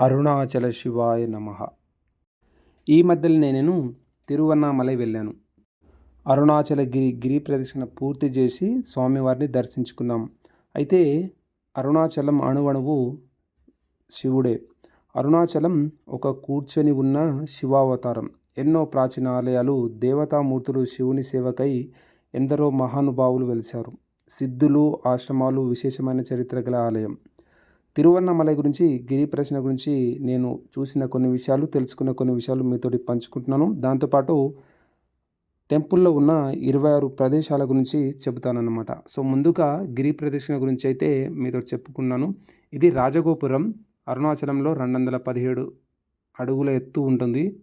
అరుణాచల శివాయ నమ. ఈ మధ్యలో నేను తిరువన్నామలై వెళ్ళాను. అరుణాచల గిరి గిరి ప్రదక్షిణ పూర్తి చేసి స్వామివారిని దర్శించుకున్నాం. అయితే అరుణాచలం అణువణువు శివుడే. అరుణాచలం ఒక కూర్చొని ఉన్న శివావతారం. ఎన్నో ప్రాచీన ఆలయాలు దేవతామూర్తులు శివుని సేవకై ఎందరో మహానుభావులు వెలిశారు. సిద్ధులు ఆశ్రమాలు విశేషమైన చరిత్ర గల ఆలయం. తిరువన్నమలై గురించి గిరి ప్రశ్న గురించి నేను చూసిన కొన్ని విషయాలు తెలుసుకున్న కొన్ని విషయాలు మీతోటి పంచుకుంటున్నాను. దాంతోపాటు టెంపుల్లో ఉన్న ఇరవై ఆరు ప్రదేశాల గురించి చెబుతానన్నమాట. సో ముందుగా గిరి ప్రదక్షిణ గురించి అయితే మీతో చెప్పుకున్నాను. ఇది రాజగోపురం అరుణాచలంలో రెండు వందల పదిహేడు అడుగుల ఎత్తు ఉంటుంది.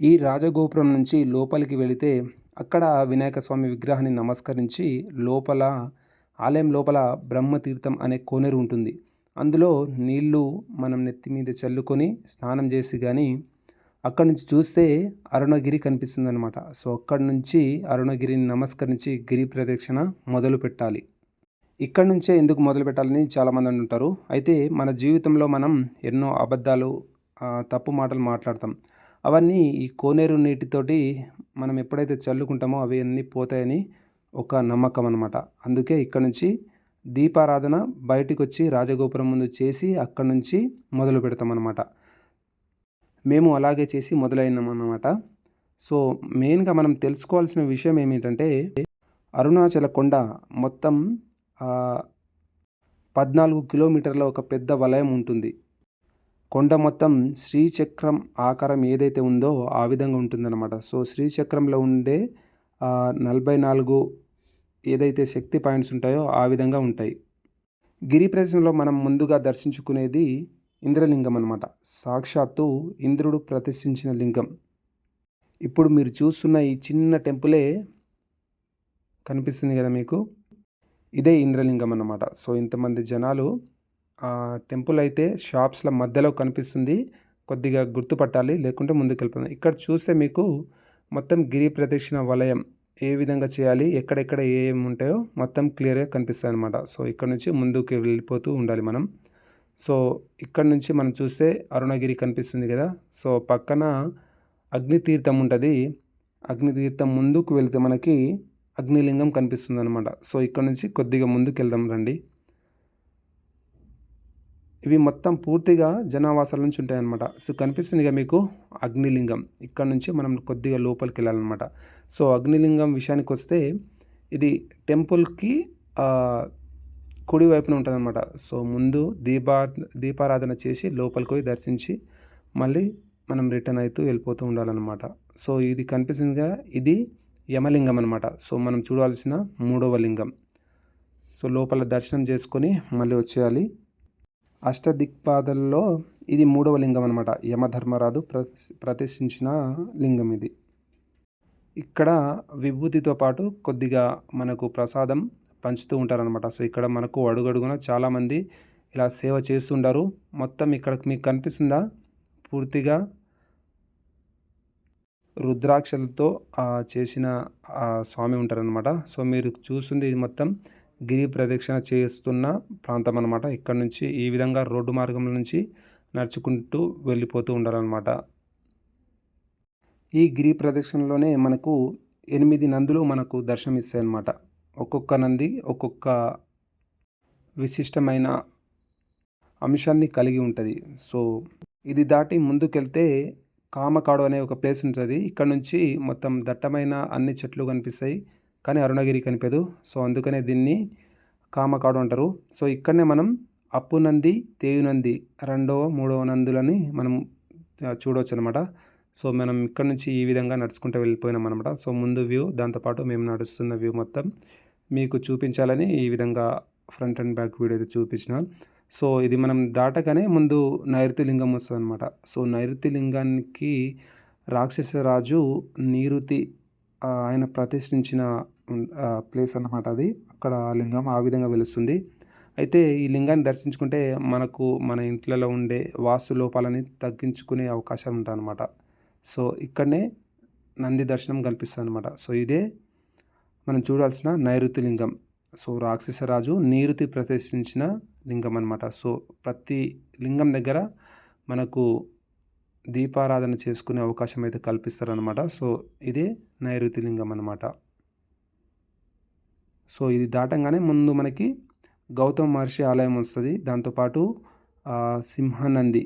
ఈ రాజగోపురం నుంచి లోపలికి వెళితే అక్కడ వినాయక స్వామి విగ్రహాన్ని నమస్కరించి లోపల ఆలయం లోపల బ్రహ్మతీర్థం అనే కోనేరు ఉంటుంది. అందులో నీళ్ళు మనం నెత్తి మీద చల్లుకొని స్నానం చేసి కానీ అక్కడి నుంచి చూస్తే అరుణగిరి కనిపిస్తుంది అనమాట సో అక్కడి నుంచి అరుణగిరిని నమస్కరించి గిరి ప్రదక్షిణ మొదలు పెట్టాలి. ఇక్కడి నుంచే ఎందుకు మొదలు పెట్టాలని చాలామంది అంటుంటారు అయితే మన జీవితంలో మనం ఎన్నో అబద్ధాలు తప్పు మాటలు మాట్లాడతాం. అవన్నీ ఈ కోనేరు నీటితోటి మనం ఎప్పుడైతే చల్లుకుంటామో అవి అన్నీ పోతాయని ఒక నమ్మకం అనమాట అందుకే ఇక్కడ నుంచి దీపారాధన బయటకు వచ్చి రాజగోపురం ముందు చేసి అక్కడి నుంచి మొదలు పెడతామన్నమాట. మేము అలాగే చేసి మొదలైనామన్నమాట. సో మెయిన్గా మనం తెలుసుకోవాల్సిన విషయం ఏమిటంటే అరుణాచల కొండ మొత్తం పద్నాలుగు కిలోమీటర్ల ఒక పెద్ద వలయం ఉంటుంది. కొండ మొత్తం శ్రీచక్రం ఆకారం ఏదైతే ఉందో ఆ విధంగా ఉంటుందన్నమాట. సో శ్రీచక్రంలో ఉండే నలభై నాలుగు ఏదైతే శక్తి పాయింట్స్ ఉంటాయో ఆ విధంగా ఉంటాయి. గిరి ప్రదర్శనలో మనం ముందుగా దర్శించుకునేది ఇంద్రలింగం అనమాట సాక్షాత్తు ఇంద్రుడు ప్రతిష్ఠించిన లింగం. ఇప్పుడు మీరు చూస్తున్న ఈ చిన్న టెంపులే కనిపిస్తుంది కదా మీకు? ఇదే ఇంద్రలింగం అన్నమాట. సో ఇంతమంది జనాలు ఆ టెంపుల్ అయితే షాప్స్ల మధ్యలో కనిపిస్తుంది. కొద్దిగా గుర్తుపట్టాలి లేకుంటే ముందుకు వెళ్ళిపోతుంది ఇక్కడ చూస్తే మీకు మొత్తం గిరి ప్రదక్షిణ వలయం. ఏ విధంగా చేయాలి ఎక్కడెక్కడ ఏం ఉంటాయో మొత్తం క్లియర్గా కనిపిస్తాయి అనమాట సో ఇక్కడ నుంచి ముందుకు వెళ్ళిపోతూ ఉండాలి మనం. సో ఇక్కడ నుంచి మనం చూస్తే అరుణగిరి కనిపిస్తుంది కదా. సో పక్కన అగ్నితీర్థం ఉంటుంది. అగ్నితీర్థం ముందుకు వెళ్తే మనకి అగ్నిలింగం కనిపిస్తుంది అనమాట సో ఇక్కడ నుంచి కొద్దిగా ముందుకు వెళ్దాం రండి. ఇవి మొత్తం పూర్తిగా జనావాసాల నుంచి ఉంటాయన్నమాట. సో కనిపిస్తుంది ఇక మీకు? అగ్నిలింగం. ఇక్కడ నుంచి మనం కొద్దిగా లోపలికి వెళ్ళాలన్నమాట. సో అగ్నిలింగం విషయానికి వస్తే ఇది టెంపుల్కి కుడి వైపున ఉంటుందన్నమాట. సో ముందు దీపా దీపారాధన చేసి లోపలికి పోయి దర్శించి మళ్ళీ మనం రిటర్న్ అవుతూ వెళ్ళిపోతూ ఉండాలన్నమాట. సో ఇది కనిపిస్తుందిగా ఇది యమలింగం అనమాట సో మనం చూడాల్సిన మూడవ లింగం. సో లోపల దర్శనం చేసుకొని మళ్ళీ వచ్చేయాలి. అష్టదిక్పాదల్లో ఇది మూడవ లింగం అనమాట యమధర్మరాజు ప్రతిష్ఠించిన లింగం ఇది. ఇక్కడ విభూతితో పాటు కొద్దిగా మనకు ప్రసాదం పంచుతూ ఉంటారనమాట సో ఇక్కడ మనకు అడుగడుగున చాలామంది ఇలా సేవ చేస్తుంటారు. మొత్తం ఇక్కడ మీకు కనిపిస్తుందా? పూర్తిగా రుద్రాక్షలతో చేసిన స్వామి ఉంటారనమాట సో మీరు చూస్తుంది ఇది మొత్తం గిరి ప్రదక్షిణ చేస్తున్న ప్రాంతం అనమాట ఇక్కడ నుంచి ఈ విధంగా రోడ్డు మార్గం నుంచి నడుచుకుంటూ వెళ్ళిపోతూ ఉండాలన్నమాట. ఈ గిరి ప్రదక్షిణలోనే మనకు ఎనిమిది నందులు మనకు దర్శనమిస్తాయి అన్నమాట ఒక్కొక్క నంది ఒక్కొక్క విశిష్టమైన అంశాన్ని కలిగి ఉంటుంది. సో ఇది దాటి ముందుకెళ్తే కామకాడు అనే ఒక ప్లేస్ ఉంటుంది. ఇక్కడ నుంచి మొత్తం దట్టమైన అన్ని చెట్లు కనిపిస్తాయి. కానీ అరుణగిరి కనిపేదు. సో అందుకనే దీన్ని కామకాడు అంటారు. సో ఇక్కడనే మనం అప్పు నంది తేయు నంది రెండవ మూడవ నందులని మనం చూడవచ్చు అనమాట సో మనం ఇక్కడ నుంచి ఈ విధంగా నడుచుకుంటూ వెళ్ళిపోయినాం అనమాట సో ముందు వ్యూ దాంతోపాటు మేము నడుస్తున్న వ్యూ మొత్తం మీకు చూపించాలని ఈ విధంగా ఫ్రంట్ అండ్ బ్యాక్ వీడియో అయితే చూపించిన. సో ఇది మనం దాటగానే ముందు నైరుతి లింగం వస్తుంది అనమాట సో నైరుతి లింగానికి రాక్షసరాజు నీరుతి ఆయన ప్రతిష్ఠించిన ప్లేస్ అన్నమాట అది. అక్కడ ఆ లింగం ఆ విధంగా వెలుస్తుంది. అయితే ఈ లింగాన్ని దర్శించుకుంటే మనకు మన ఇంట్లలో ఉండే వాస్తు లోపాలని తగ్గించుకునే అవకాశాలు ఉంటాయి సో ఇక్కడనే నంది దర్శనం కల్పిస్తుంది అనమాట సో ఇదే మనం చూడాల్సిన నైరుతి లింగం. సో రాక్షసరాజు నీరుతి ప్రతిష్ఠించిన లింగం అనమాట సో ప్రతి లింగం దగ్గర మనకు దీపారాధన చేసుకునే అవకాశం అయితే కల్పిస్తారనమాట సో ఇదే నైరుతి లింగం అనమాట సో ఇది దాటంగానే ముందు మనకి గౌతమ మహర్షి ఆలయం వస్తుంది. దాంతోపాటు సింహనంది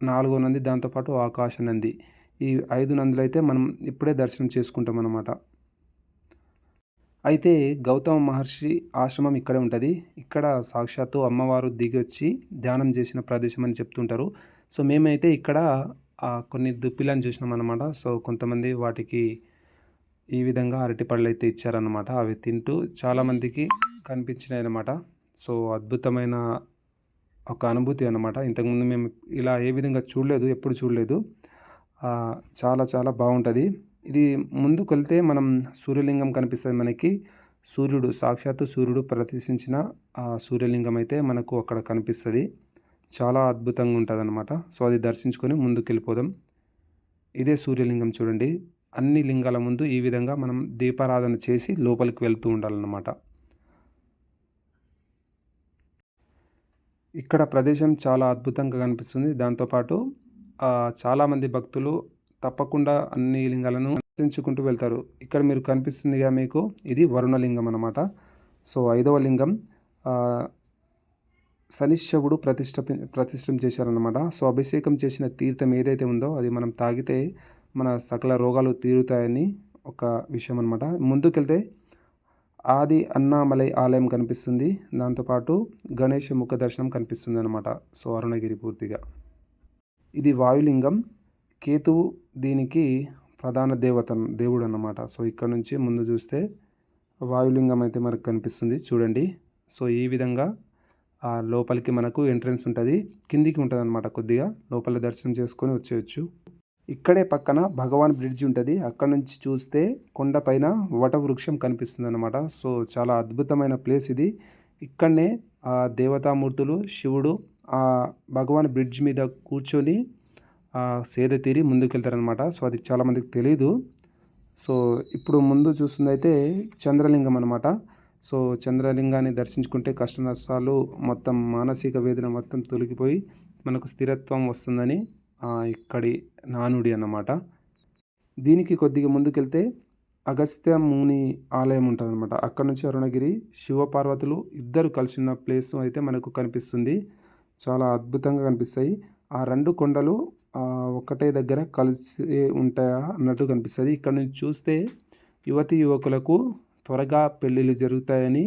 నాలుగో నంది దాంతోపాటు ఆకాశ నంది. ఈ ఐదు నందులు అయితే మనం ఇప్పుడే దర్శనం చేసుకుంటాం అన్నమాట. అయితే గౌతమ మహర్షి ఆశ్రమం ఇక్కడే ఉంటుంది. ఇక్కడ సాక్షాత్తు అమ్మవారు దిగి వచ్చి ధ్యానం చేసిన ప్రదేశం అని చెప్తుంటారు. సో మేమైతే ఇక్కడ కొన్ని దుప్పిలను చూసినాం అనమాట సో కొంతమంది వాటికి ఈ విధంగా అరటిపళ్ళు అయితే ఇచ్చారనమాట అవి తింటూ చాలామందికి కనిపించినాయి అనమాట సో అద్భుతమైన ఒక అనుభూతి అనమాట ఇంతకుముందు మేము ఇలా ఏ విధంగా చూడలేదు ఎప్పుడు చూడలేదు. చాలా చాలా బాగుంటుంది. ఇది ముందుకు వెళ్తే మనం సూర్యలింగం కనిపిస్తుంది మనకి. సూర్యుడు సాక్షాత్తు సూర్యుడు ప్రదర్శించిన ఆ సూర్యలింగం అయితే మనకు అక్కడ కనిపిస్తుంది. చాలా అద్భుతంగా ఉంటుంది అనమాట సో అది దర్శించుకొని ముందుకు వెళ్ళిపోదాం ఇదే సూర్యలింగం చూడండి. అన్ని లింగాల ముందు ఈ విధంగా మనం దీపారాధన చేసి లోపలికి వెళ్తూ ఉండాలన్నమాట. ఇక్కడ ప్రదేశం చాలా అద్భుతంగా కనిపిస్తుంది. దాంతోపాటు చాలామంది భక్తులు తప్పకుండా అన్ని లింగాలను దర్శించుకుంటూ వెళ్తారు. ఇక్కడ మీరు కనిపిస్తుందిగా మీకు ఇది వరుణలింగం అనమాట సో ఐదవ లింగం శనిశ్చవుడు ప్రతిష్ట ప్రతిష్టం చేశారనమాట సో అభిషేకం చేసిన తీర్థం ఏదైతే ఉందో అది మనం తాగితే మన సకల రోగాలు తీరుతాయని ఒక విషయం అనమాట ముందుకెళ్తే ఆది అన్నామలై ఆలయం కనిపిస్తుంది. దాంతోపాటు గణేష ముఖ దర్శనం కనిపిస్తుంది అనమాట సో అరుణగిరి పూర్తిగా. ఇది వాయులింగం. కేతువు దీనికి ప్రధాన దేవత దేవుడు అన్నమాట సో ఇక్కడ నుంచి ముందు చూస్తే వాయులింగం అయితే మనకు కనిపిస్తుంది. చూడండి. సో ఈ విధంగా లోపలికి మనకు ఎంట్రన్స్ ఉంటుంది. కిందికి ఉంటుంది అనమాట కొద్దిగా. లోపల దర్శనం చేసుకొని వచ్చేయచ్చు. ఇక్కడే పక్కన భగవాన్ బ్రిడ్జి ఉంటుంది. అక్కడ నుంచి చూస్తే కొండపైన వటవృక్షం కనిపిస్తుంది అనమాట సో చాలా అద్భుతమైన ప్లేస్ ఇది. ఇక్కడనే ఆ దేవతామూర్తులు శివుడు ఆ భగవాన్ బ్రిడ్జ్ మీద కూర్చొని సేద తీరి ముందుకెళ్తారనమాట సో అది చాలామందికి తెలియదు సో ఇప్పుడు ముందు చూస్తుంది అయితే చంద్రలింగం అనమాట సో చంద్రలింగాన్ని దర్శించుకుంటే కష్ట నష్టాలు మొత్తం మానసిక వేదన మొత్తం తొలగిపోయి మనకు స్థిరత్వం వస్తుందని ఇక్కడి నానుడి అన్నమాట. దీనికి కొద్దిగా ముందుకెళ్తే అగస్త్య ముని ఆలయం ఉంటుంది అనమాట అక్కడ నుంచి అరుణగిరి శివపార్వతులు ఇద్దరు కలిసిన ప్లేస్ అయితే మనకు కనిపిస్తుంది. చాలా అద్భుతంగా కనిపిస్తాయి. ఆ రెండు కొండలు ఒకటే దగ్గర కలిసి ఉంటాయా అన్నట్టు కనిపిస్తుంది. ఇక్కడ నుంచి చూస్తే యువతి యువకులకు త్వరగా పెళ్ళిళ్ళు జరుగుతాయని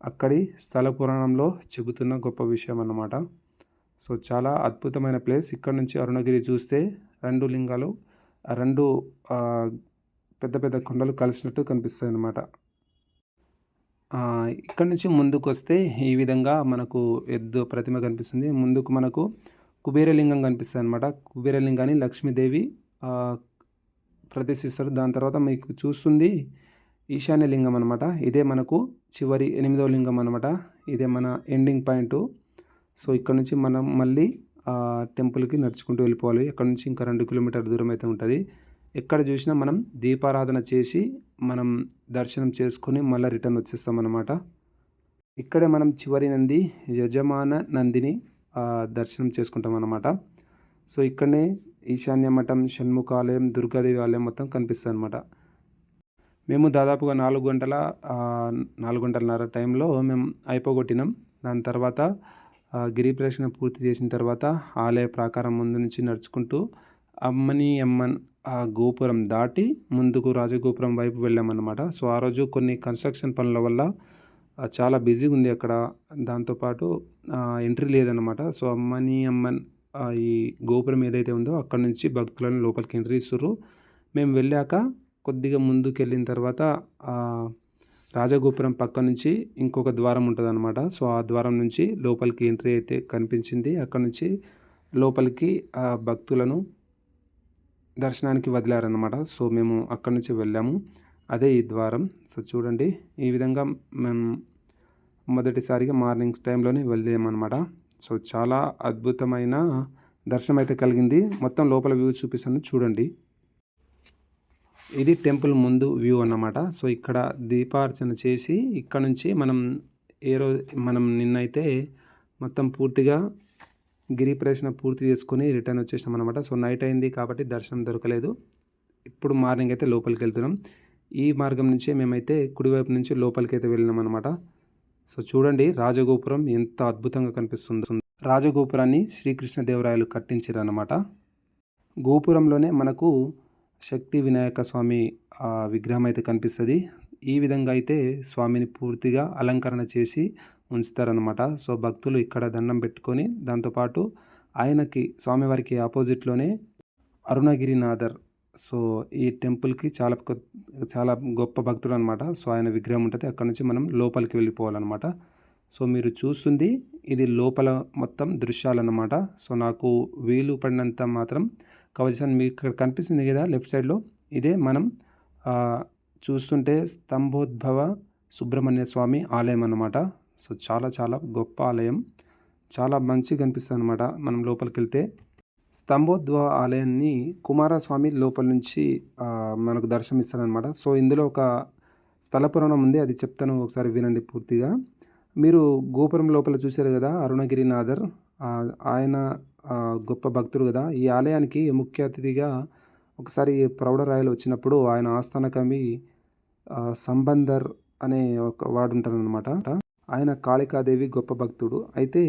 అక్కడి స్థల పురాణంలో చెబుతున్న గొప్ప విషయం అన్నమాట. సో చాలా అద్భుతమైన ప్లేస్. ఇక్కడ నుంచి అరుణగిరి చూస్తే రెండు లింగాలు రెండు పెద్ద పెద్ద కొండలు కలిసినట్టు కనిపిస్తాయి అన్నమాట ఇక్కడ నుంచి ముందుకు వస్తే ఈ విధంగా మనకు ఎద్దు ప్రతిమ కనిపిస్తుంది. ముందుకు మనకు కుబేరలింగం కనిపిస్తుంది అనమాట కుబేరలింగాన్ని లక్ష్మీదేవి ప్రదర్శిస్తారు. దాని తర్వాత మీకు చూస్తుంది ఈశాన్య లింగం అనమాట ఇదే మనకు చివరి ఎనిమిదవ లింగం అనమాట ఇదే మన ఎండింగ్ పాయింట్. సో ఇక్కడ నుంచి మనం మళ్ళీ టెంపుల్కి నడుచుకుంటూ వెళ్ళిపోవాలి. ఇక్కడ నుంచి ఇంకా రెండు కిలోమీటర్ దూరం అయితే ఉంటుంది. ఎక్కడ చూసినా మనం దీపారాధన చేసి మనం దర్శనం చేసుకొని మళ్ళీ రిటర్న్ వచ్చేస్తామన్నమాట ఇక్కడే మనం చివరి నంది యజమాన నందిని దర్శనం చేసుకుంటాం అన్నమాట. సో ఇక్కడనే ఈశాన్య మఠం షణ్ముఖాలయం దుర్గాదేవి ఆలయం మొత్తం కనిపిస్తుంది అనమాట మేము దాదాపుగా నాలుగు గంటల నాలుగు గంటలన్నర టైంలో మేము అయిపోగొట్టినాం. దాని తర్వాత గిరి ప్రదక్షిణ పూర్తి చేసిన తర్వాత ఆలయ ప్రాకారం ముందు నుంచి నడుచుకుంటూ అమ్మని అమ్మన్ ఆ గోపురం దాటి ముందుకు రాజగోపురం వైపు వెళ్ళామన్నమాట. సో ఆ రోజు కొన్ని కన్స్ట్రక్షన్ పనుల వల్ల చాలా బిజీగా ఉంది అక్కడ. దాంతోపాటు ఎంట్రీ లేదనమాట సో అమ్మని అమ్మన్ ఈ గోపురం ఏదైతే ఉందో అక్కడ నుంచి భక్తులను లోపలికి ఎంట్రీ ఇస్తారు మేము వెళ్ళాక కొద్దిగా ముందుకు వెళ్ళిన తర్వాత రాజగోపురం పక్క నుంచి ఇంకొక ద్వారం ఉంటుంది అనమాట సో ఆ ద్వారం నుంచి లోపలికి ఎంట్రీ అయితే కనిపించింది. అక్కడ నుంచి లోపలికి ఆ భక్తులను దర్శనానికి వదిలారనమాట సో మేము అక్కడి నుంచి వెళ్ళాము. అదే ఈ ద్వారం. సో చూడండి. ఈ విధంగా మేము మొదటిసారిగా మార్నింగ్స్ టైంలోనే వెళ్ళామన్నమాట. సో చాలా అద్భుతమైన దర్శనం అయితే కలిగింది. మొత్తం లోపల వ్యూ చూపిస్తాను చూడండి. ఇది టెంపుల్ ముందు వ్యూ అన్నమాట. సో ఇక్కడ దీపార్చన చేసి ఇక్కడ నుంచి మనం ఏ రోజు మనం నిన్నైతే మొత్తం పూర్తిగా గిరి ప్రదక్షిణ పూర్తి చేసుకొని రిటర్న్ వచ్చేసినాం అనమాట సో నైట్ అయింది కాబట్టి దర్శనం దొరకలేదు. ఇప్పుడు మార్నింగ్ అయితే లోపలికి వెళ్తున్నాం. ఈ మార్గం నుంచే మేమైతే కుడివైపు నుంచి లోపలికి అయితే వెళ్ళినాం అనమాట సో చూడండి రాజగోపురం ఎంత అద్భుతంగా కనిపిస్తుందో. రాజగోపురాన్ని శ్రీకృష్ణదేవరాయలు కట్టించారు అనమాట గోపురంలోనే మనకు శక్తి వినాయక స్వామి విగ్రహం అయితే కనిపిస్తుంది. ఈ విధంగా అయితే స్వామిని పూర్తిగా అలంకరణ చేసి ఉంచుతారనమాట సో భక్తులు ఇక్కడ దండం పెట్టుకొని దాంతోపాటు ఆయనకి స్వామివారికి ఆపోజిట్లోనే అరుణగిరినాథర్. సో ఈ టెంపుల్కి చాలా చాలా గొప్ప భక్తుడు అనమాట సో ఆయన విగ్రహం ఉంటుంది. అక్కడ నుంచి మనం లోపలికి వెళ్ళిపోవాలన్నమాట. సో మీరు చూస్తుంది ఇది లోపల మొత్తం దృశ్యాలన్నమాట. సో నాకు వీలు పడినంత మాత్రం కవర్ చేశాను. మీకు ఇక్కడ కనిపిస్తుంది కదా లెఫ్ట్ సైడ్లో. ఇదే మనం చూస్తుంటే స్తంభోద్భవ సుబ్రహ్మణ్య స్వామి ఆలయం అన్నమాట. సో చాలా చాలా గొప్ప ఆలయం. చాలా మంచిగా కనిపిస్తుంది అనమాట మనం లోపలికి వెళ్తే. స్తంభోద్భవ ఆలయాన్ని కుమారస్వామి లోపల నుంచి మనకు దర్శనమిస్తారనమాట సో ఇందులో ఒక స్థల పురాణం ఉంది. అది చెప్తాను ఒకసారి వినండి పూర్తిగా. మీరు గోపురం లోపల చూశారు కదా అరుణగిరినాథర్. ఆయన గొప్ప భక్తుడు కదా. ఈ ఆలయానికి ముఖ్య అతిథిగా ఒకసారి ప్రౌఢరాయలు వచ్చినప్పుడు ఆయన ఆస్థాన కవి సంబంధర్ సంబందర్ అనే ఒక వాడు ఉంటాడనమాట ఆయన కాళికాదేవి గొప్ప భక్తుడు. అయితే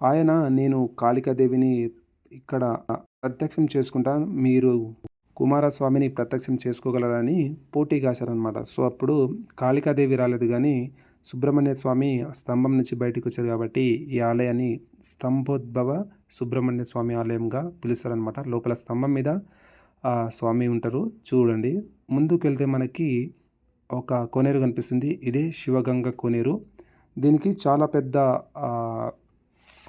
ఆయన నేను కాళికాదేవిని ఇక్కడ ప్రత్యక్షం చేసుకుంటా. మీరు కుమారస్వామిని ప్రత్యక్షం చేసుకోగలరని పోటీ కాశారనమాట సో అప్పుడు కాళికాదేవి రాలేదు కానీ సుబ్రహ్మణ్య స్వామి స్తంభం నుంచి బయటకు వచ్చారు కాబట్టి ఈ ఆలయాన్ని స్తంభోద్భవ సుబ్రహ్మణ్య స్వామి ఆలయంగా పిలుస్తారనమాట లోపల స్తంభం మీద స్వామి ఉంటారు. చూడండి. ముందుకు వెళ్తే మనకి ఒక కోనేరు కనిపిస్తుంది. ఇదే శివగంగ కోనేరు. దీనికి చాలా పెద్ద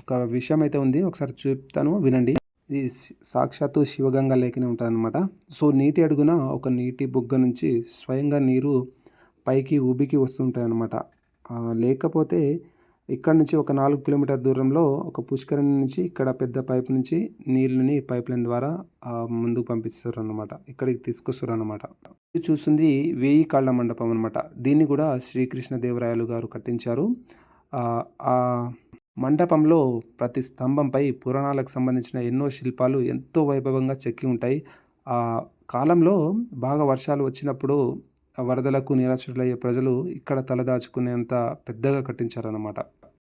ఒక విషయం అయితే ఉంది. ఒకసారి చెప్తాను. వినండి. ఇది సాక్షాత్తు శివగంగ లేకనే ఉంటుందన్నమాట. సో నీటి అడుగున ఒక నీటి బుగ్గ నుంచి స్వయంగా నీరు పైకి ఉబికి వస్తుంటాయి అన్నమాట లేకపోతే ఇక్కడ నుంచి ఒక నాలుగు కిలోమీటర్ దూరంలో ఒక పుష్కరిణి నుంచి ఇక్కడ పెద్ద పైప్ నుంచి నీళ్ళని పైప్ లైన్ ద్వారా ముందుకు పంపిస్తారు అనమాట ఇక్కడికి తీసుకొస్తారు అనమాట ఇది చూస్తుంది వేయి కాళ్ళ మండపం అనమాట దీన్ని కూడా శ్రీకృష్ణ దేవరాయలు గారు కట్టించారు. ఆ, మండపంలో ప్రతి స్తంభంపై పురాణాలకు సంబంధించిన ఎన్నో శిల్పాలు ఎంతో వైభవంగా చెక్కి ఉంటాయి. ఆ కాలంలో బాగా వర్షాలు వచ్చినప్పుడు వరదలకు నిరాశ్రులయ్యే ప్రజలు ఇక్కడ తలదాచుకునేంత పెద్దగా కట్టించారన్నమాట.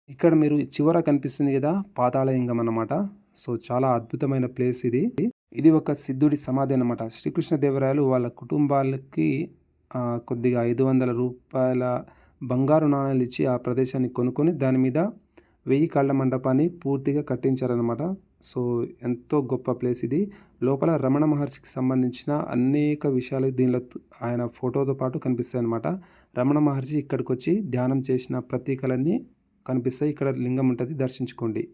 ఇక్కడ మీరు చివర కనిపిస్తుంది కదా పాతాళలింగం అన్నమాట. సో చాలా అద్భుతమైన ప్లేస్ ఇది. ఇది ఒక సిద్ధుడి సమాధి అనమాట శ్రీకృష్ణదేవరాయలు వాళ్ళ కుటుంబాలకి కొద్దిగా ఐదు వందల రూపాయల బంగారు నాణాలు ఇచ్చి ఆ ప్రదేశాన్ని కొనుక్కొని దాని మీద వెయ్యి కాళ్ళ మండపాన్ని పూర్తిగా కట్టించారనమాట సో ఎంతో గొప్ప ప్లేస్ ఇది. లోపల రమణ మహర్షికి సంబంధించిన అనేక విషయాలు దీనిలో ఆయన ఫోటోతో పాటు కనిపిస్తాయి అనమాట రమణ మహర్షి ఇక్కడికి వచ్చి ధ్యానం చేసిన ప్రతీకలన్నీ కనిపిస్తాయి. ఇక్కడ లింగం ఉంటుంది దర్శించుకోండి.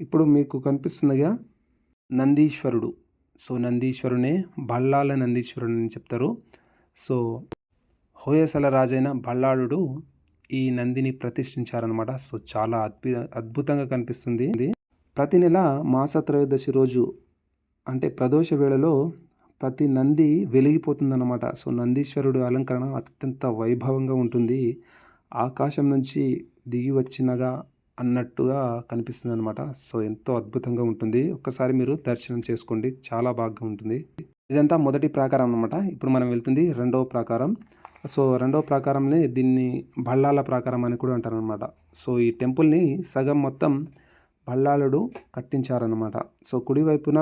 ఇప్పుడు మీకు కనిపిస్తుందిగా నందీశ్వరుడు. సో నందీశ్వరునే బళ్ళాల నందీశ్వరుడు అని చెప్తారు. సో హోయసల రాజైన బళ్ళాడు ఈ నందిని ప్రతిష్ఠించారనమాట సో చాలా అద్భుత అద్భుతంగా కనిపిస్తుంది. ప్రతి నెల మాస త్రయోదశి రోజు అంటే ప్రదోష వేళలో ప్రతి నంది వెలిగిపోతుందన్నమాట. సో నందీశ్వరుడు అలంకరణ అత్యంత వైభవంగా ఉంటుంది. ఆకాశం నుంచి దిగి వచ్చినగా అన్నట్టుగా కనిపిస్తుంది అనమాట సో ఎంతో అద్భుతంగా ఉంటుంది. ఒక్కసారి మీరు దర్శనం చేసుకోండి. చాలా బాగా ఉంటుంది. ఇదంతా మొదటి ప్రాకారం అనమాట ఇప్పుడు మనం వెళ్తుంది రెండవ ప్రాకారం. సో రెండవ ప్రాకారంని దీన్ని బళ్ళాల ప్రాకారం అని కూడా అంటారు అనమాట సో ఈ టెంపుల్ని సగం మొత్తం బళ్ళాలుడు కట్టించారనమాట సో కుడివైపున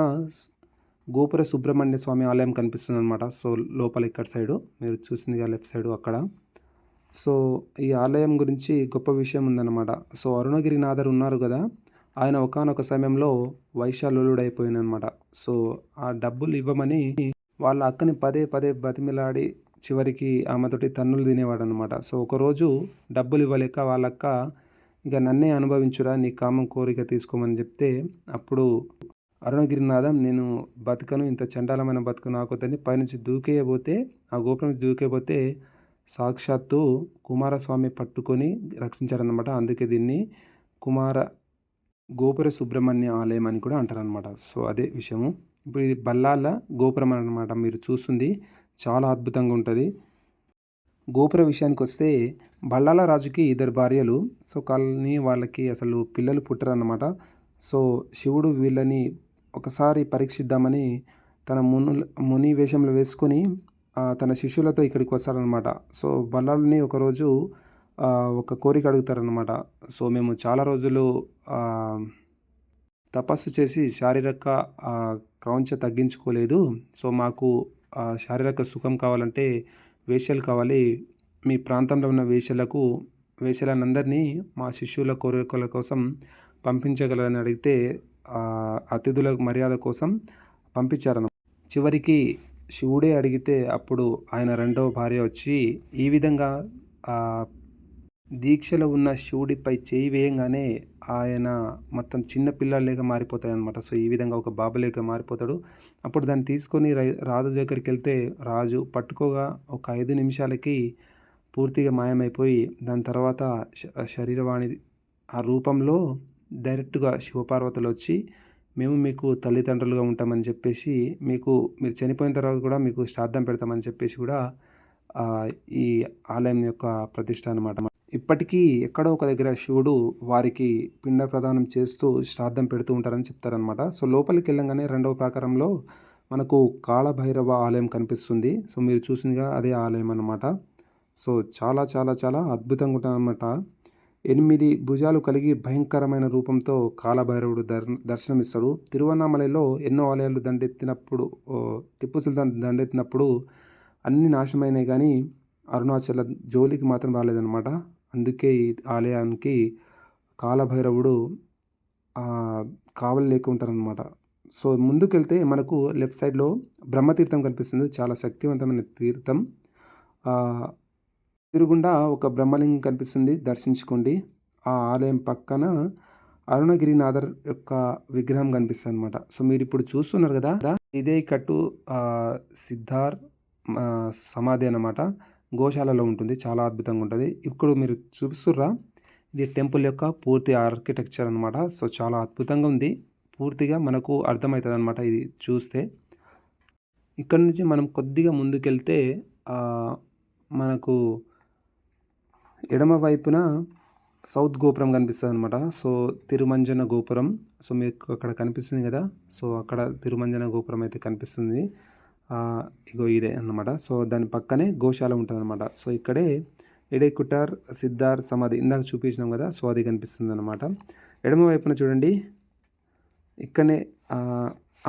గోపుర సుబ్రహ్మణ్య స్వామి ఆలయం కనిపిస్తుంది అనమాట సో లోపల ఇక్కడ సైడు. మీరు చూసిందిగా లెఫ్ట్ సైడు అక్కడ. సో ఈ ఆలయం గురించి గొప్ప విషయం ఉందన్నమాట. సో అరుణగిరినాథర్ ఉన్నారు కదా ఆయన ఒకానొక సమయంలో వైశాల్యుడైపోయినమాట సో ఆ డబ్బులు ఇవ్వమని వాళ్ళ అక్కని పదే పదే బతిమిలాడి చివరికి ఆమెతోటి తన్నులు తినేవాడు అనమాట సో ఒకరోజు డబ్బులు ఇవ్వలేక వాళ్ళక్క ఇక నన్నే అనుభవించురా నీ కామం కోరిక తీసుకోమని చెప్తే అప్పుడు అరుణగిరినాథం నేను బతుకను ఇంత చండాలమైన బతుకు నాకొద్దని పైనుంచి దూకేయబోతే ఆ గోపురం నుంచి దూకేయబోతే సాక్షాత్తు కుమారస్వామి పట్టుకొని రక్షించారనమాట అందుకే దీన్ని కుమార గోపుర సుబ్రహ్మణ్య ఆలయం అని కూడా అంటారనమాట సో అదే విషయము. ఇప్పుడు ఇది బల్లాల గోపురం అనమాట మీరు చూస్తుంది చాలా అద్భుతంగా ఉంటుంది. గోపుర విషయానికి వస్తే బల్లాల రాజుకి ఇద్దరు భార్యలు. సో కానీ వాళ్ళకి అసలు పిల్లలు పుట్టరన్నమాట. సో శివుడు వీళ్ళని ఒకసారి పరీక్షిద్దామని తన మును ముని వేషంలో వేసుకొని తన శిష్యులతో ఇక్కడికి వస్తారనమాట సో బల్లాలని ఒకరోజు ఒక కోరిక అడుగుతారనమాట సో మేము చాలా రోజులు తపస్సు చేసి శారీరక క్రౌంచ తగ్గించుకోలేదు. సో మాకు శారీరక సుఖం కావాలంటే వేశ్యలు కావాలి. మీ ప్రాంతంలో ఉన్న వేశ్యలకు వేశ్యలందరినీ మా శిష్యుల కోరికల కోసం పంపించగలరని అడిగితే అతిథుల మర్యాద కోసం పంపించారన్న చివరికి శివుడే అడిగితే అప్పుడు ఆయన రెండవ భార్య వచ్చి ఈ విధంగా దీక్షలో ఉన్న శివుడిపై చేయి వేయంగానే ఆయన మొత్తం చిన్న పిల్లలేక మారిపోతాయి అనమాట సో ఈ విధంగా ఒక బాబలేక మారిపోతాడు. అప్పుడు దాన్ని తీసుకొని రాజు దగ్గరికి వెళ్తే రాజు పట్టుకోగా ఒక ఐదు నిమిషాలకి పూర్తిగా మాయమైపోయి దాని తర్వాత శరీరవాణి ఆ రూపంలో డైరెక్ట్గా శివపార్వతులు వచ్చి మేము మీకు తల్లిదండ్రులుగా ఉంటామని చెప్పేసి మీకు మీరు చనిపోయిన తర్వాత కూడా మీకు శ్రాద్ధం పెడతామని చెప్పేసి కూడా ఈ ఆలయం యొక్క ప్రతిష్ట అనమాట ఇప్పటికీ ఎక్కడో ఒక దగ్గర శివుడు వారికి పిండ ప్రదానం చేస్తూ శ్రాద్ధం పెడుతూ ఉంటారని చెప్తారనమాట సో లోపలికి వెళ్ళంగానే రెండవ ప్రాకారంలో మనకు కాళభైరవ ఆలయం కనిపిస్తుంది. సో మీరు చూసిందిగా అదే ఆలయం అనమాట సో చాలా చాలా చాలా అద్భుతంగా ఉంటారనమాట ఎనిమిది భుజాలు కలిగి భయంకరమైన రూపంతో కాలభైరవుడు దర్ దర్శనమిస్తాడు. తిరువన్నామలలో ఎన్నో ఆలయాలు దండెత్తినప్పుడు టిప్పు సుల్తాన్ దండెత్తినప్పుడు అన్ని నాశనమైనాయి కానీ అరుణాచల జోలికి మాత్రం రాలేదన్నమాట. అందుకే ఈ ఆలయానికి కాలభైరవుడు కావలి లేక ఉంటారనమాట సో ముందుకెళ్తే మనకు లెఫ్ట్ సైడ్లో బ్రహ్మతీర్థం కనిపిస్తుంది. చాలా శక్తివంతమైన తీర్థం. తిరుగుండా ఎదురుగుండా ఒక బ్రహ్మలింగం కనిపిస్తుంది. దర్శించుకోండి. ఆ ఆలయం పక్కన అరుణగిరినాథర్ యొక్క విగ్రహం కనిపిస్తుంది అనమాట సో మీరు ఇప్పుడు చూస్తున్నారు కదా ఇదే కట్టు సిద్ధార్ సమాధి అన్నమాట. గోశాలలో ఉంటుంది. చాలా అద్భుతంగా ఉంటుంది. ఇప్పుడు మీరు చూపిస్తుర్రా ఇది టెంపుల్ యొక్క పూర్తి ఆర్కిటెక్చర్ అనమాట సో చాలా అద్భుతంగా ఉంది. పూర్తిగా మనకు అర్థమవుతుంది అనమాట ఇది చూస్తే. ఇక్కడ నుంచి మనం కొద్దిగా ముందుకెళ్తే మనకు ఎడమ వైపున సౌత్ గోపురం కనిపిస్తుంది అనమాట సో తిరుమంజన గోపురం. సో మీకు అక్కడ కనిపిస్తుంది కదా. సో అక్కడ తిరుమంజన గోపురం అయితే కనిపిస్తుంది. ఇగో ఇదే అన్నమాట. సో దాని పక్కనే గోశాల ఉంటుంది అనమాట సో ఇక్కడే ఎడేకుటార్ సిద్ధార్ సమాధి ఇందాక చూపించినాం కదా సో అది కనిపిస్తుంది అనమాట ఎడమ వైపున చూడండి. ఇక్కడనే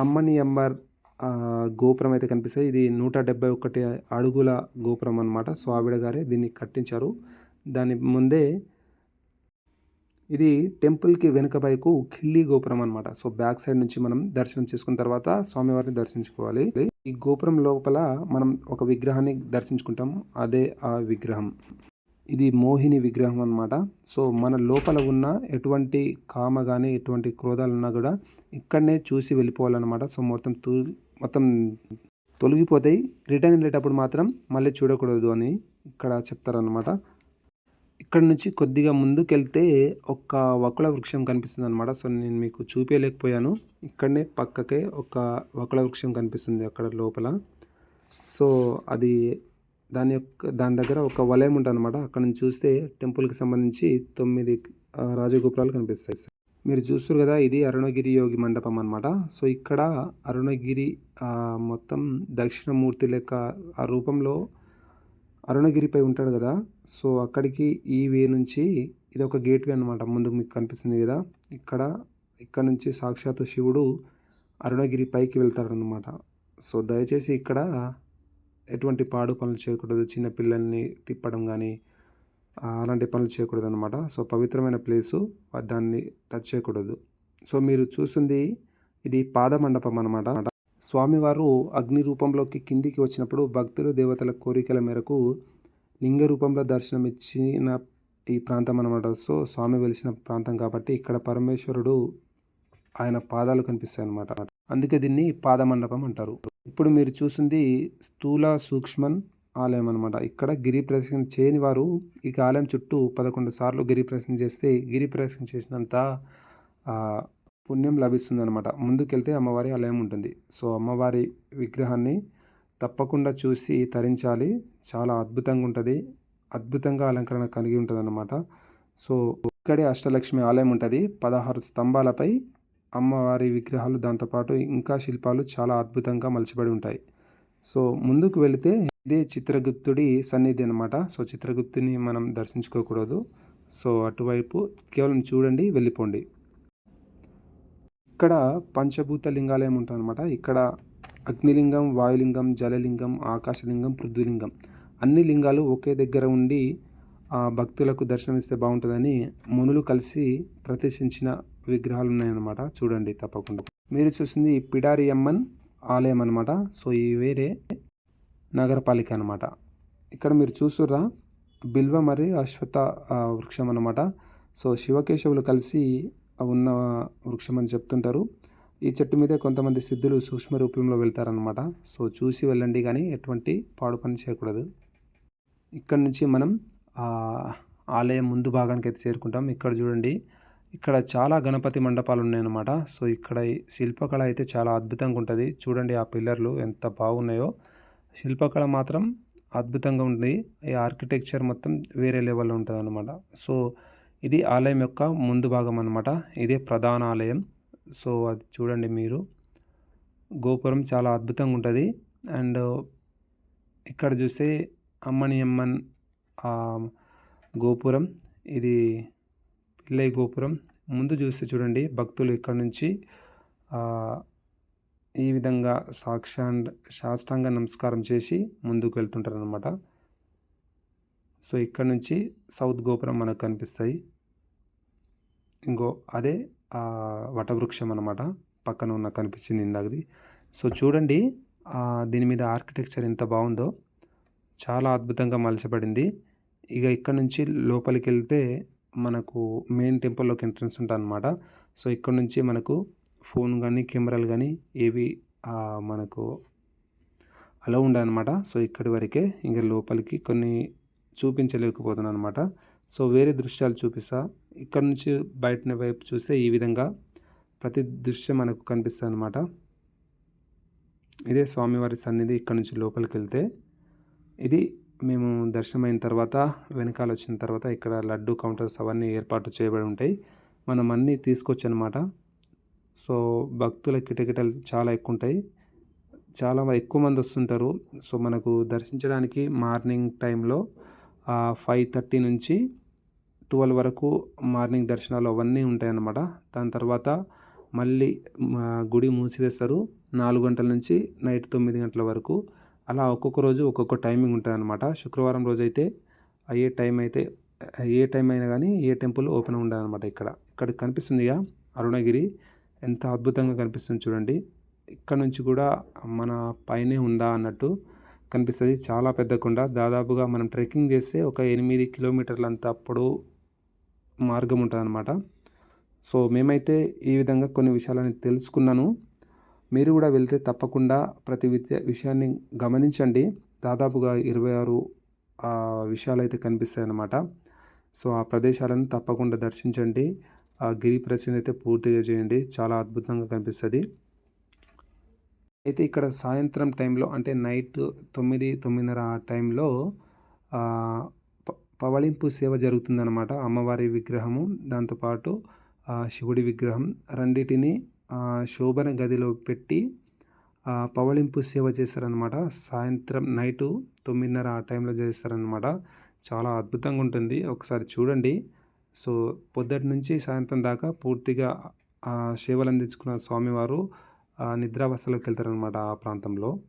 అమ్మని అంబర్ గోపురం అయితే కనిపిస్తుంది ఇది నూట డెబ్బై ఒకటి అడుగుల గోపురం అనమాట సో ఆవిడ గారే దీన్ని కట్టించారు. దాని ముందే ఇది టెంపుల్కి వెనుక వైపు ఖిల్లీ గోపురం అనమాట సో బ్యాక్ సైడ్ నుంచి మనం దర్శనం చేసుకున్న తర్వాత స్వామివారిని దర్శించుకోవాలి. ఈ గోపురం లోపల మనం ఒక విగ్రహాన్ని దర్శించుకుంటాం. అదే ఆ విగ్రహం. ఇది మోహిని విగ్రహం అనమాట సో మన లోపల ఉన్న ఎటువంటి కామ కానీ ఎటువంటి క్రోధాలు ఉన్నా కూడా ఇక్కడనే చూసి వెళ్ళిపోవాలన్నమాట. సో మొత్తం తూ మొత్తం తొలగిపోతాయి. రిటర్న్ వెళ్ళేటప్పుడు మాత్రం మళ్ళీ చూడకూడదు అని ఇక్కడ చెప్తారనమాట ఇక్కడ నుంచి కొద్దిగా ముందుకెళ్తే ఒక వకుల వృక్షం కనిపిస్తుంది అనమాట సో నేను మీకు చూపించలేకపోయాను ఇక్కడనే పక్కకే ఒక వకుళ వృక్షం కనిపిస్తుంది అక్కడ లోపల. సో అది దాని యొక్క దాని దగ్గర ఒక వలయం ఉంటుంది అనమాట అక్కడ నుంచి చూస్తే టెంపుల్కి సంబంధించి తొమ్మిది రాజగోపురాలు కనిపిస్తాయి. మీరు చూస్తారు కదా ఇది అరుణగిరి యోగి మండపం అనమాట సో ఇక్కడ అరుణగిరి మొత్తం దక్షిణమూర్తి లెక్క ఆ రూపంలో అరుణగిరిపై ఉంటాడు కదా. సో అక్కడికి ఈ వే నుంచి ఇది ఒక గేట్వే అనమాట ముందు మీకు కనిపిస్తుంది కదా. ఇక్కడ ఇక్కడ నుంచి సాక్షాత్ శివుడు అరుణగిరి పైకి వెళ్తాడనమాట సో దయచేసి ఇక్కడ ఎటువంటి పాడు పనులు చేయకూడదు. చిన్న పిల్లల్ని తిప్పడం కానీ అలాంటి పనులు చేయకూడదు అనమాట సో పవిత్రమైన ప్లేసు దాన్ని టచ్ చేయకూడదు. సో మీరు చూస్తుంది ఇది పాద మండపం అనమాట స్వామివారు అగ్ని రూపంలోకి కిందికి వచ్చినప్పుడు భక్తులు దేవతల కోరికల మేరకు లింగ రూపంలో దర్శనమిచ్చిన ఈ ప్రాంతం అనమాట సో స్వామి వెలిసిన ప్రాంతం కాబట్టి ఇక్కడ పరమేశ్వరుడు ఆయన పాదాలు కనిపిస్తాయి అన్నమాట అందుకే దీన్ని పాదమండపం అంటారు. ఇప్పుడు మీరు చూసింది స్థూల సూక్ష్మన్ ఆలయం అనమాట ఇక్కడ గిరి ప్రదక్షిణ చేయని వారు ఈ ఆలయం చుట్టూ పదకొండు సార్లు గిరి ప్రదక్షిణ చేస్తే గిరి ప్రదక్షిణ చేసినంత పుణ్యం లభిస్తుంది అనమాట ముందుకెళ్తే అమ్మవారి ఆలయం ఉంటుంది. సో అమ్మవారి విగ్రహాన్ని తప్పకుండా చూసి తరించాలి. చాలా అద్భుతంగా ఉంటుంది అద్భుతంగా అలంకరణ కలిగి ఉంటుంది అనమాట సో ఇక్కడే అష్టలక్ష్మి ఆలయం ఉంటుంది. పదహారు స్తంభాలపై అమ్మవారి విగ్రహాలు దాంతోపాటు ఇంకా శిల్పాలు చాలా అద్భుతంగా మలచబడి ఉంటాయి. సో ముందుకు వెళితే ఇదే చిత్రగుప్తుడి సన్నిధి అనమాట సో చిత్రగుప్తుని మనం దర్శించుకోకూడదు. సో అటువైపు కేవలం చూడండి వెళ్ళిపోండి. ఇక్కడ పంచభూత లింగాలు ఏముంటాయి అనమాట ఇక్కడ అగ్నిలింగం వాయులింగం జలలింగం ఆకాశలింగం పృథ్వీలింగం. అన్ని లింగాలు ఒకే దగ్గర ఉండి భక్తులకు దర్శనమిస్తే బాగుంటుందని మునులు కలిసి ప్రతిష్ఠించిన విగ్రహాలు ఉన్నాయన్నమాట చూడండి తప్పకుండా. మీరు చూసింది పిడారి అమ్మన్ ఆలయం అనమాట సో ఈ వేరే నగరపాలిక అనమాట ఇక్కడ మీరు చూసుర్రా బిల్వ మరియు అశ్వత వృక్షం అనమాట సో శివకేశవులు కలిసి ఉన్న వృక్షం అని చెప్తుంటారు. ఈ చెట్టు మీదే కొంతమంది సిద్ధులు సూక్ష్మ రూపంలో వెళ్తారనమాట సో చూసి వెళ్ళండి కానీ ఎటువంటి పాడు పని చేయకూడదు. ఇక్కడ నుంచి మనం ఆలయం ముందు భాగానికి అయితే చేరుకుంటాం. ఇక్కడ చూడండి ఇక్కడ చాలా గణపతి మండపాలు ఉన్నాయన్నమాట. సో ఇక్కడ శిల్పకళ అయితే చాలా అద్భుతంగా ఉంటుంది. చూడండి ఆ పిల్లర్లు ఎంత బాగున్నాయో. శిల్పకళ మాత్రం అద్భుతంగా ఉంది. ఈ ఆర్కిటెక్చర్ మొత్తం వేరే లెవెల్లో ఉంటుంది అనమాట సో ఇది ఆలయం యొక్క ముందు భాగం అనమాట ఇదే ప్రధాన ఆలయం. సో అది చూడండి మీరు. గోపురం చాలా అద్భుతంగా ఉంటుంది. అండ్ ఇక్కడ చూస్తే అమ్మని అమ్మన్ గోపురం. ఇది పిల్లయ్య గోపురం. ముందు చూస్తే చూడండి భక్తులు ఇక్కడ నుంచి ఈ విధంగా సాక్షాండ్ సాష్టాంగ నమస్కారం చేసి ముందుకు వెళ్తుంటారు అనమాట సో ఇక్కడ నుంచి సౌత్ గోపురం మనకు కనిపిస్తాయి. ఇంకో అదే వటవృక్షం అనమాట పక్కన ఉన్న కనిపించింది ఇందాకది. సో చూడండి దీని మీద ఆర్కిటెక్చర్ ఎంత బాగుందో. చాలా అద్భుతంగా మలచబడింది. ఇక ఇక్కడ నుంచి లోపలికి వెళ్తే మనకు మెయిన్ టెంపుల్లోకి ఎంట్రన్స్ ఉంటుంది సో ఇక్కడ నుంచి మనకు ఫోన్ కానీ కెమెరాలు కానీ ఏవి మనకు అలా ఉండనమాట సో ఇక్కడి వరకే ఇంకా లోపలికి కొన్ని చూపించలేకపోతున్నాను అనమాట సో వేరే దృశ్యాలు చూపిస్తా. ఇక్కడ నుంచి బయట వైపు చూస్తే ఈ విధంగా ప్రతి దృశ్యం మనకు కనిపిస్తుంది అనమాట ఇదే స్వామివారి సన్నిధి ఇక్కడ నుంచి లోపలికి వెళ్తే ఇది మేము దర్శనమైన తర్వాత వెనకాల వచ్చిన తర్వాత ఇక్కడ లడ్డు కౌంటర్స్ అవన్నీ ఏర్పాటు చేయబడి ఉంటాయి. మనం అన్నీ తీసుకోవచ్చు అనమాట సో భక్తుల కిటకిటలు చాలా ఎక్కువ ఉంటాయి చాలా ఎక్కువ మంది వస్తుంటారు. సో మనకు దర్శించడానికి మార్నింగ్ టైంలో ఫైవ్ థర్టీ నుంచి ట్వెల్వ్ వరకు మార్నింగ్ దర్శనాలు అవన్నీ ఉంటాయన్నమాట. దాని తర్వాత మళ్ళీ గుడి మూసివేస్తారు. నాలుగు గంటల నుంచి నైట్ తొమ్మిది గంటల వరకు. అలా ఒక్కొక్క రోజు ఒక్కొక్క టైమింగ్ ఉంటుంది అనమాట శుక్రవారం రోజు అయితే ఏ టైం అయితే ఏ టైం అయినా కానీ ఏ టెంపుల్ ఓపెన్ ఉండదు అనమాట ఇక్కడ ఇక్కడ కనిపిస్తుందిగా అరుణగిరి. ఎంత అద్భుతంగా కనిపిస్తుంది చూడండి. ఇక్కడ నుంచి కూడా మన పైనే ఉందా అన్నట్టు కనిపిస్తుంది. చాలా పెద్ద కొండ. దాదాపుగా మనం ట్రెక్కింగ్ చేస్తే ఒక ఎనిమిది కిలోమీటర్లంత అప్పుడు మార్గం ఉంటుందన్నమాట. సో మేమైతే ఈ విధంగా కొన్ని విషయాలని తెలుసుకున్నాను. మీరు కూడా వెళ్తే తప్పకుండా ప్రతి విషయాన్ని గమనించండి. దాదాపుగా ఇరవై ఆరు విషయాలు అయితే కనిపిస్తాయి అన్నమాట సో ఆ ప్రదేశాలను తప్పకుండా దర్శించండి. ఆ గిరి ప్రదక్షిణ అయితే పూర్తిగా చేయండి. చాలా అద్భుతంగా కనిపిస్తుంది. అయితే ఇక్కడ సాయంత్రం టైంలో అంటే నైట్ తొమ్మిది తొమ్మిదిన్నర ఆ టైంలో పవళింపు సేవ జరుగుతుందన్నమాట. అమ్మవారి విగ్రహము దాంతోపాటు శివుడి విగ్రహం రెండింటిని శోభన గదిలో పెట్టి పవళింపు సేవ చేస్తారనమాట సాయంత్రం నైటు తొమ్మిదిన్నర ఆ టైంలో చేస్తారనమాట చాలా అద్భుతంగా ఉంటుంది. ఒకసారి చూడండి. సో పొద్దుటి నుంచి సాయంత్రం దాకా పూర్తిగా సేవలు అందించుకున్న స్వామివారు నిద్రావస్థలోకి వెళ్తారనమాట ఆ ప్రాంతంలో.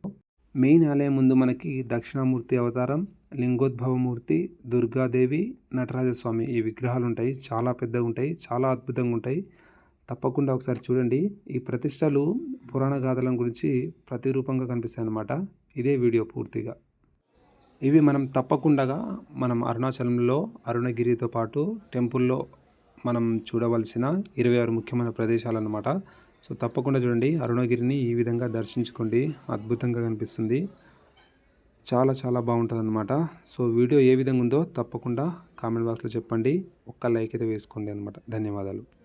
మెయిన్ ఆలయం ముందు మనకి దక్షిణామూర్తి అవతారం లింగోద్భవమూర్తి దుర్గాదేవి నటరాజస్వామి ఈ విగ్రహాలు ఉంటాయి చాలా పెద్దగా ఉంటాయి చాలా అద్భుతంగా ఉంటాయి తప్పకుండా ఒకసారి చూడండి. ఈ ప్రతిష్టలు పురాణ గాథల గురించి ప్రతిరూపంగా కనిపిస్తాయి అన్నమాట ఇదే వీడియో పూర్తిగా. ఇవి మనం తప్పకుండా మనం అరుణాచలంలో అరుణగిరితో పాటు టెంపుల్లో మనం చూడవలసిన ఇరవై ఆరు ముఖ్యమైన ప్రదేశాలు అన్నమాట సో తప్పకుండా చూడండి. అరుణగిరిని ఈ విధంగా దర్శించుకోండి. అద్భుతంగా కనిపిస్తుంది. చాలా చాలా బాగుంటుంది అనమాట సో వీడియో ఏ విధంగా ఉందో తప్పకుండా కామెంట్ బాక్స్లో చెప్పండి. ఒక్క లైక్ అయితే వేసుకోండి అనమాట ధన్యవాదాలు.